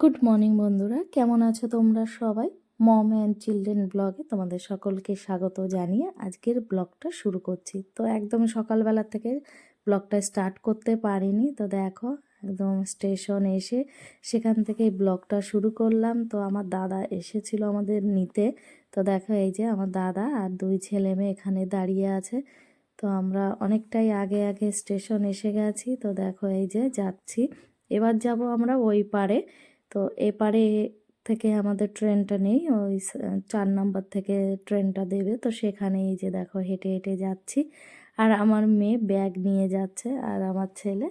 Good morning বন্ধুরা। কেমন আছো তোমরা সবাই? মম অ্যান্ড চিলড্রেন ব্লগে তোমাদের সকলকে স্বাগত জানিয়ে আজকের ব্লগটা শুরু করছি। তো একদম সকালবেলা থেকে ব্লগটা স্টার্ট করতে পারিনি। তো দেখো, একদম স্টেশন এসে সেখান থেকে ব্লগটা শুরু করলাম। তো আমার দাদা এসেছিল আমাদের নিতে। তো দেখো, এই যে আমার দাদা আর দুই ছেলে মেয়ে এখানে দাঁড়িয়ে আছে। তো আমরা অনেকটাই আগে আগে স্টেশন এসে গেছি। তো দেখো, এই যে যাচ্ছি। এবার যাব আমরা ওই পারে। তো এপারে থেকে আমাদের ট্রেনটা নেই, ওই চার নম্বর থেকে ট্রেনটা দেবে। তো সেখানে এই যে দেখো হেঁটে হেঁটে যাচ্ছি। আর আমার মেয়ে ব্যাগ নিয়ে যাচ্ছে আর আমার ছেলে,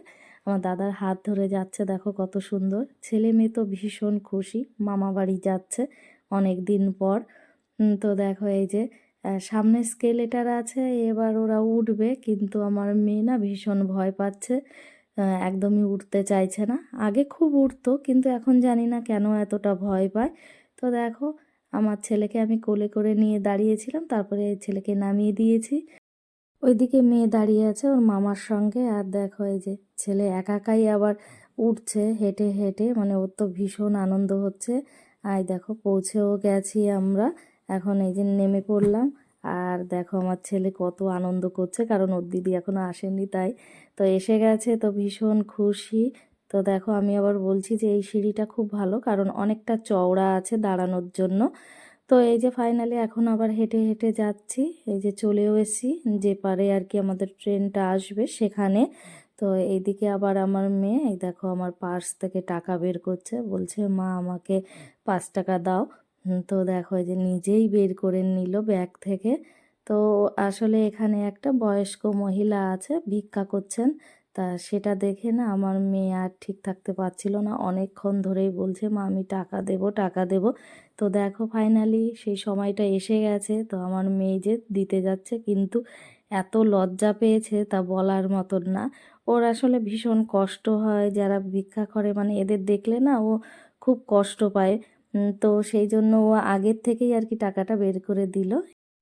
আমার দাদার হাত ধরে যাচ্ছে। দেখো কত সুন্দর। ছেলে মেয়ে তো ভীষণ খুশি, মামা বাড়ি যাচ্ছে অনেক দিন পর তো দেখো এই যে সামনে স্কেলেটার আছে, এবার ওরা উঠবে। কিন্তু আমার মেয়ে না ভীষণ ভয় পাচ্ছে। একদমই উঠতে চাইছে না। আগে খুব উঠতো কিন্তু এখন জানি না কেন এতটা ভয় পায়। তো দেখো, আমার ছেলেকে আমি কোলে করে নিয়ে দাঁড়িয়েছিলাম, তারপরে ছেলেকে নামিয়ে দিয়েছি। ওইদিকে মেয়ে দাঁড়িয়ে আছে ওর মামার সঙ্গে। আর দেখো, এই যে ছেলে একাকাই আবার উঠছে হেঁটে হেঁটে মানে ওর তো ভীষণ আনন্দ হচ্ছে। আয় দেখো, পৌঁছেও গেছি আমরা। এখন এই যে নেমে পড়লাম। আর দেখো আমার ছেলে কত আনন্দ করছে, কারণ ওর দিদি এখনও আসেনি তাই। তো এসে গেছে তো ভীষণ খুশি। তো দেখো আমি আবার বলছি যে এই সিঁড়িটা খুব ভালো, কারণ অনেকটা চওড়া আছে দাঁড়ানোর জন্য। তো এই যে ফাইনালি এখন আবার হেঁটে হেঁটে যাচ্ছি, এই যে চলেও এসেছি, যে পারে আর কি আমাদের ট্রেনটা আসবে সেখানে। তো এইদিকে আবার আমার মেয়ে, এই দেখো আমার পার্স থেকে টাকা বের করছে, বলছে, মা, আমাকে পাঁচ টাকা দাও। তো দেখো যে নিজেই বের করে নিল ব্যাগ থেকে। তো আসলে এখানে একটা বয়স্ক মহিলা আছে, ভিক্ষা করছেন। তা সেটা দেখে না আমার মেয়ে আর ঠিক থাকতে পারছিল না। অনেকক্ষণ ধরেই বলছে, মা, আমি টাকা দেব টাকা দেব। তো দেখো ফাইনালি সেই সময়টা এসে গেছে। তো আমার মেয়ে যে দিতে যাচ্ছে কিন্তু এত লজ্জা পেয়েছে তা বলার মতন না। ওর আসলে ভীষণ কষ্ট হয়, যারা ভিক্ষা করে। মানে এদের দেখলে না ও খুব কষ্ট পায়। তো সেই জন্য ও আগের থেকেই আর কি টাকাটা বের করে দিল।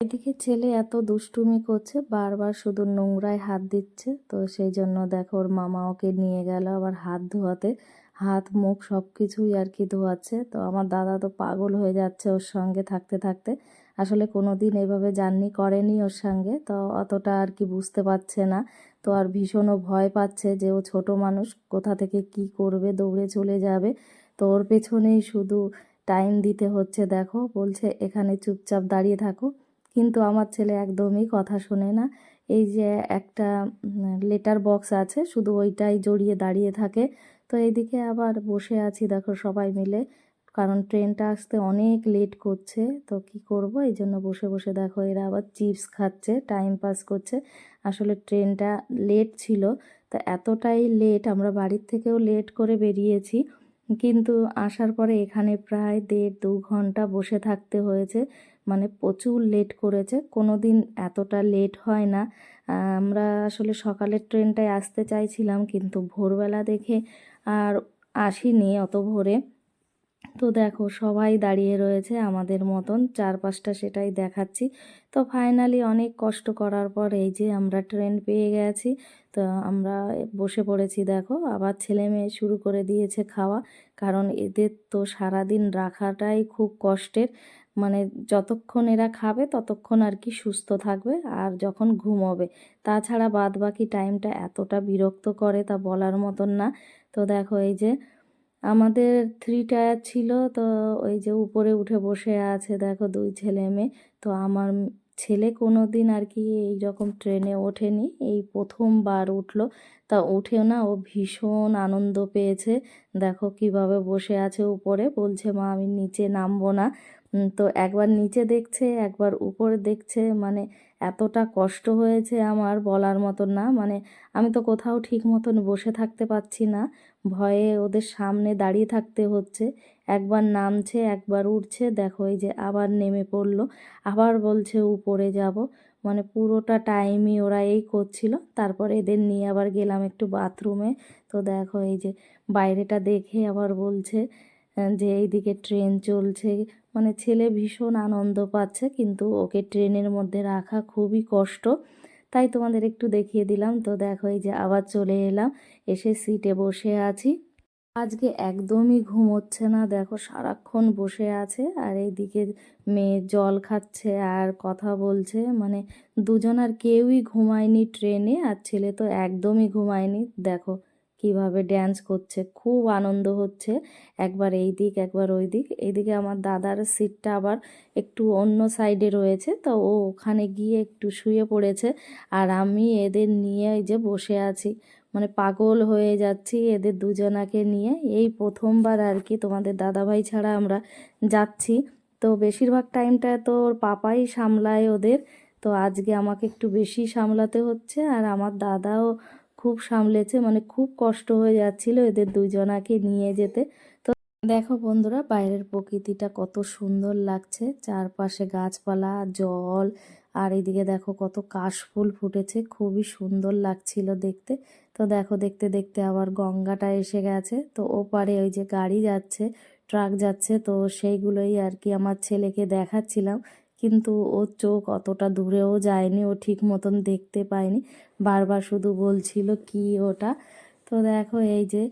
এদিকে ছেলে এত দুষ্টুমি করছে, বারবার শুধু নোংরায় হাত দিচ্ছে। তো সেই জন্য দেখো ওর মামা ওকে নিয়ে গেল আবার হাত ধোয়াতে। হাত, মুখ সব কিছুই আর কি ধোয়াচ্ছে। তো আমার দাদা তো পাগল হয়ে যাচ্ছে ওর সঙ্গে থাকতে থাকতে। আসলে কোনো দিন এইভাবে জার্নি করেনি ওর সঙ্গে। তো অতটা আর কি বুঝতে পারছে না। তো আর ভীষণও ভয় পাচ্ছে যে ও ছোট মানুষ, কোথা থেকে কি করবে, দৌড়ে চলে যাবে। তো ওর পেছনেই শুধু টাইম দিতে হচ্ছে, দেখো। বলছে, এখানে চুপচাপ দাঁড়িয়ে থাকো। কিন্তু আমার ছেলে একদমই কথা শোনে না। এই যে একটা লেটার বক্স আছে, শুধু ওইটাই জড়িয়ে দাঁড়িয়ে থাকে। তো এইদিকে আবার বসে আছি, দেখো, সবাই মিলে। কারণ ট্রেনটা আসতে অনেক লেট করছে, তো কি করব? এই জন্য বসে বসে, দেখো, এরা আবার চিপস খাচ্ছে টাইম পাস করছে। আসলে ট্রেনটা লেট ছিল, তো এতটাই লেট আমরা বাড়ির থেকেও লেট করে বেরিয়েছি। কিন্তু আসার পরে এখানে প্রায় দেড় দু ঘণ্টা বসে থাকতে হয়েছে। মানে প্রচুর লেট করেছে। কোনো দিন এতটা লেট হয় না। আমরা আসলে সকালের ট্রেনটায় আসতে চাইছিলাম, কিন্তু ভোরবেলা দেখে আর আসিনি অত ভোরে। তো দেখো, সবাই দাঁড়িয়ে রয়েছে আমাদের মতন, চারপাশটা সেটাই দেখাচ্ছি। তো ফাইনালি অনেক কষ্ট করার পর এই যে আমরা ট্রেন পেয়ে গেছি, তো আমরা বসে পড়েছি দেখো, আবার ছেলে মেয়ে শুরু করে দিয়েছে খাওয়া, কারণ এদের তো সারাদিন রাখাটাই খুব কষ্টের। মানে যতক্ষণ এরা খাবে ততক্ষণ আর কি সুস্থ থাকবে আর যখন ঘুমোবে। তাছাড়া বাদ বাকি টাইমটা এতটা বিরক্ত করে তা বলার মতন না। তো দেখো এই যে আমাদের থ্রি টায়ার ছিল, তো ওই যে উপরে উঠে বসে আছে দেখো দুই ছেলে মেয়ে। তো আমার ছেলে কোনো দিন আর কি এই রকম ট্রেনে ওঠেনি, এই প্রথমবার উঠল। তা উঠেও না, ও ভীষণ আনন্দ পেয়েছে। দেখো কীভাবে বসে আছে উপরে, বলছে, মা, আমি নিচে নামবো না। তো একবার নিচে দেখছে, একবার উপরে দেখছে মানে এতটা কষ্ট হয়েছে আমার বলার মতন না। মানে আমি তো কোথাও ঠিক মতন বসে থাকতে পারছি না। ভয়ে ওদের সামনে দাঁড়িয়ে থাকতে হচ্ছে। একবার নামছে, একবার উঠছে দেখো এই যে আবার নেমে পড়ল। আবার বলছে উপরে যাব। মানে পুরোটা টাইমই ওরা এই করছিল। তারপর এদের নিয়ে আবার গেলাম একটু বাথরুমে তো দেখো এই যে বাইরেটা দেখে আবার বলছে যে এইদিকে ট্রেন চলছে। মানে ছেলে ভীষণ আনন্দ পাচ্ছে, কিন্তু ওকে ট্রেনের মধ্যে রাখা খুবই কষ্ট। তাই তোমাদের একটু দেখিয়ে দিলাম। তো দেখো, এই যে আবার চলে এলাম, এসে সিটে বসে আছি। আজকে একদমই ঘুম হচ্ছে না, দেখো সারাক্ষণ বসে আছে, আর এইদিকে মেয়ে জল খাচ্ছে আর কথা বলছে। মানে দুজন আর কেউই ঘুমায়নি ট্রেনে, আর ছেলে তো একদমই ঘুমায়নি। দেখো কীভাবে ড্যান্স করছে, খুব আনন্দ হচ্ছে। একবার এই দিক, একবার ওই দিক। এইদিকে আমার দাদার সিটটা আবার একটু অন্য সাইডে রয়েছে, তো ও ওখানে গিয়ে একটু শুয়ে পড়েছে। আর আমি এদের নিয়ে এই যে বসে আছি মানে পাগল হয়ে যাচ্ছি এদের দুজনাকে নিয়ে। এই প্রথমবার আর কি তোমাদের দাদাভাই ছাড়া আমরা যাচ্ছি। তো বেশিরভাগ টাইমটা তো ওর পাপাই সামলায় ওদের। তো আজকে আমাকে একটু বেশি সামলাতে হচ্ছে। আর আমার দাদাও খুব সামলেছে মানে খুব কষ্ট হয়ে যাচ্ছিল এদের দুজনাকে নিয়ে যেতে। তো দেখো বন্ধুরা, বাইরের প্রকৃতিটা কত সুন্দর লাগছে। চারপাশে গাছপালা, জল, আর এইদিকে দেখো কত কাশফুল ফুটেছে, খুবই সুন্দর লাগছিল দেখতে। তো দেখো দেখতে দেখতে আবার গঙ্গাটা এসে গেছে। তো ওপারে ওই যে গাড়ি যাচ্ছে, ট্রাক যাচ্ছে, তো সেইগুলোই আর কি আমার ছেলেকে দেখাচ্ছিলাম। কিন্তু ওর চোখ অতটা দূরেও যায়নি, ও ঠিক মতন দেখতে পায়নি। বারবার শুধু বলছিল, কি ওটা? তো দেখো, এই যে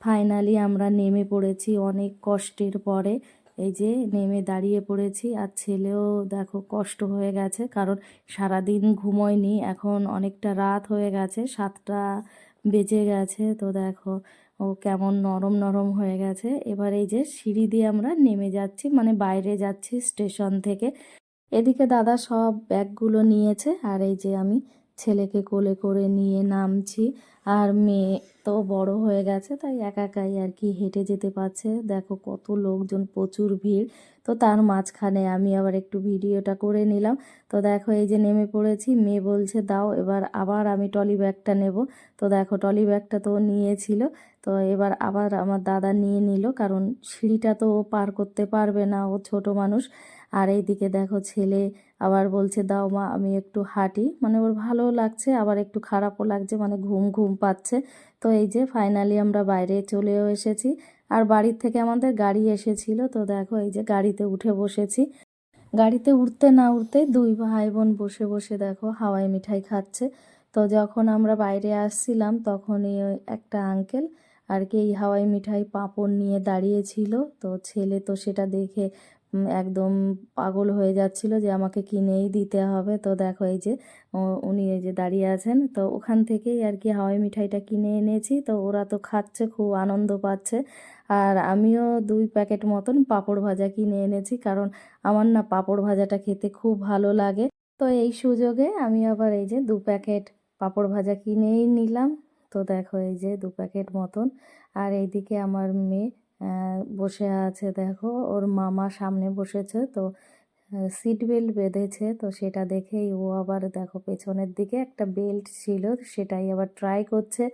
ফাইনালি আমরা নেমে পড়েছি অনেক কষ্টের পরে। এই যে নেমে দাঁড়িয়ে পড়েছি আর ছেলেও দেখো কষ্ট হয়ে গেছে, কারণ সারাদিন ঘুমোয়নি, এখন অনেকটা রাত হয়ে গেছে, সাতটা বেজে গেছে। তো দেখো, ও কেমন নরম নরম হয়ে গেছে। এবার এই যে সিঁড়ি দিয়ে আমরা নেমে যাচ্ছি মানে বাইরে যাচ্ছি স্টেশন থেকে। এদিকে দাদা সব ব্যাগগুলো নিয়েছে, আর এই যে আমি ছেলেকে কোলে করে নিয়ে নামছি। আর মেয়ে তো বড় হয়ে গেছে, তাই একা একাই আর কি হেঁটে যেতে পারছে। দেখো কত লোকজন, প্রচুর ভিড়। তো তার মাঝখানে আমি আবার একটু ভিডিওটা করে নিলাম। তো দেখো এই যে নেমে পড়েছি, মেয়ে বলছে, দাও, এবার আবার আমি টলি ব্যাগটা নেব। তো দেখো টলি ব্যাগটা তো নিয়েছিল। তো এবার আবার আমার দাদা নিয়ে নিল, কারণ সিঁড়িটা তো ও পার করতে পারবে না, ও ছোট মানুষ। আর এইদিকে দেখো ছেলে আবার বলছে, দাও মা, আমি একটু হাঁটি। মানে ওর ভালোও লাগছে, আবার একটু খারাপও লাগছে মানে ঘুম ঘুম পাচ্ছে। তো এই যে ফাইনালি আমরা বাইরে চলেও এসেছি। আর বাড়ির থেকে আমাদের গাড়ি এসেছিল, তো দেখো এই যে গাড়িতে উঠে বসেছি। গাড়িতে উঠতে না উঠতে দুই ভাই বোন বসে বসে দেখো হাওয়াই মিঠাই খাচ্ছে। তো যখন আমরা বাইরে আসছিলাম, তখনই একটা আঙ্কেল আর কি এই হাওয়াই মিঠাই পাঁপড় নিয়ে দাঁড়িয়েছিল। তো ছেলে তো সেটা দেখে একদম পাগল হয়ে যাচ্ছিল যে আমাকে কিনেই দিতে হবে। তো দেখো এই যে উনি এই যে দাঁড়িয়ে আছেন। তো ওখান থেকেই আর কি হাওয়াই মিঠাইটা কিনে এনেছি। তো ওরা তো খাচ্ছে, খুব আনন্দ পাচ্ছে। আর আমিও দুই প্যাকেট মতন পাঁপড় ভাজা কিনে এনেছি, কারণ আমার না পাঁপড় ভাজাটা খেতে খুব ভালো লাগে। তো এই সুযোগে আমি আবার এই যে দু প্যাকেট পাঁপড় ভাজা কিনেই নিলাম। তো দেখো এই যে দু প্যাকেট মতন। আর এইদিকে আমার মেয়ে বসে আছে দেখো। ওর মামা সামনে বসেছে তো সিট বেল্ট বেঁধেছে তো সেটা দেখেই ও আবার দেখো পেছনের দিকে একটা বেল্ট ছিল, সেটাই আবার ট্রাই করছে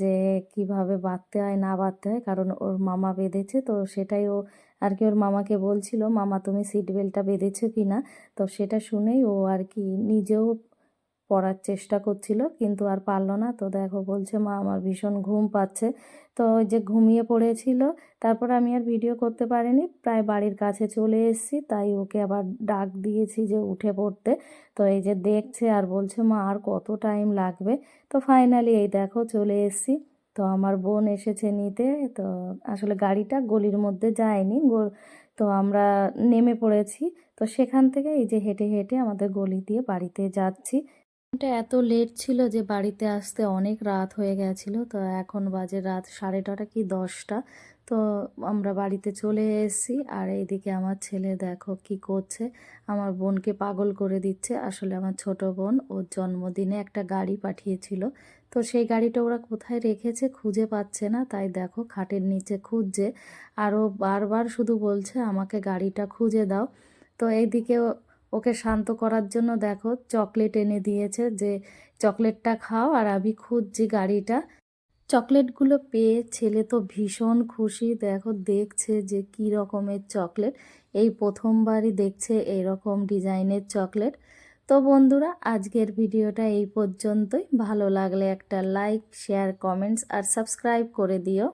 যে কীভাবে বাঁধতে হয়, না বাঁধতে হয়, কারণ ওর মামা বেঁধেছে তো সেটাই ও আর কি ওর মামাকে বলছিল, মামা, তুমি সিট বেল্টটা বেঁধেছো কি না তো সেটা শুনেই ও আর কি নিজেও পড়ার চেষ্টা করছিল, কিন্তু আর পারল না। তো দেখো, বলছে, মা, আমার ভীষণ ঘুম পাচ্ছে। তো ওই যে ঘুমিয়ে পড়েছিল। তারপর আমি আর ভিডিও করতে পারিনি, প্রায় বাড়ির কাছে চলে এসেছি, তাই ওকে আবার ডাক দিয়েছি যে উঠে পড়তে। তো এই যে দেখছে আর বলছে, মা, আর কত টাইম লাগবে? তো ফাইনালি এই দেখো, চলে এসেছি। তো আমার বোন এসেছে নিতে। তো আসলে গাড়িটা গলির মধ্যে যায়নি তো আমরা নেমে পড়েছি। তো সেখান থেকে এই যে হেঁটে হেঁটে আমাদের গলি দিয়ে বাড়িতে যাচ্ছি। এটা এত লেট ছিল যে বাড়িতে আসতে অনেক রাত হয়ে গেছিল। তো এখন বাজে রাত সাড়ে নটা কি দশটা। তো আমরা বাড়িতে চলে এসেছি। আর এইদিকে আমার ছেলে দেখো কি করছে। আমার বোনকে পাগল করে দিচ্ছে। আসলে আমার ছোট বোন, ওর জন্মদিনে একটা গাড়ি পাঠিয়েছিল। তো সেই গাড়িটা ওরা কোথায় রেখেছে খুঁজে পাচ্ছে না। তাই দেখো খাটের নিচে খুঁজছে। আরও বারবার শুধু বলছে, আমাকে গাড়িটা খুঁজে দাও। তো এইদিকে ওকে শান্ত করার জন্য দেখো, চকলেট এনে দিয়েছে যে, চকলেটটা খাও আর আমি খুঁজছি গাড়িটা। চকলেটগুলো পেয়ে ছেলে তো ভীষণ খুশি। দেখো, দেখছে যে কি রকমের চকলেট। এই প্রথমবারই দেখছে এরকম ডিজাইনের চকলেট। তো বন্ধুরা, আজকের ভিডিওটা এই পর্যন্তই। ভালো লাগলে একটা লাইক, শেয়ার, কমেন্টস আর সাবস্ক্রাইব করে দিও।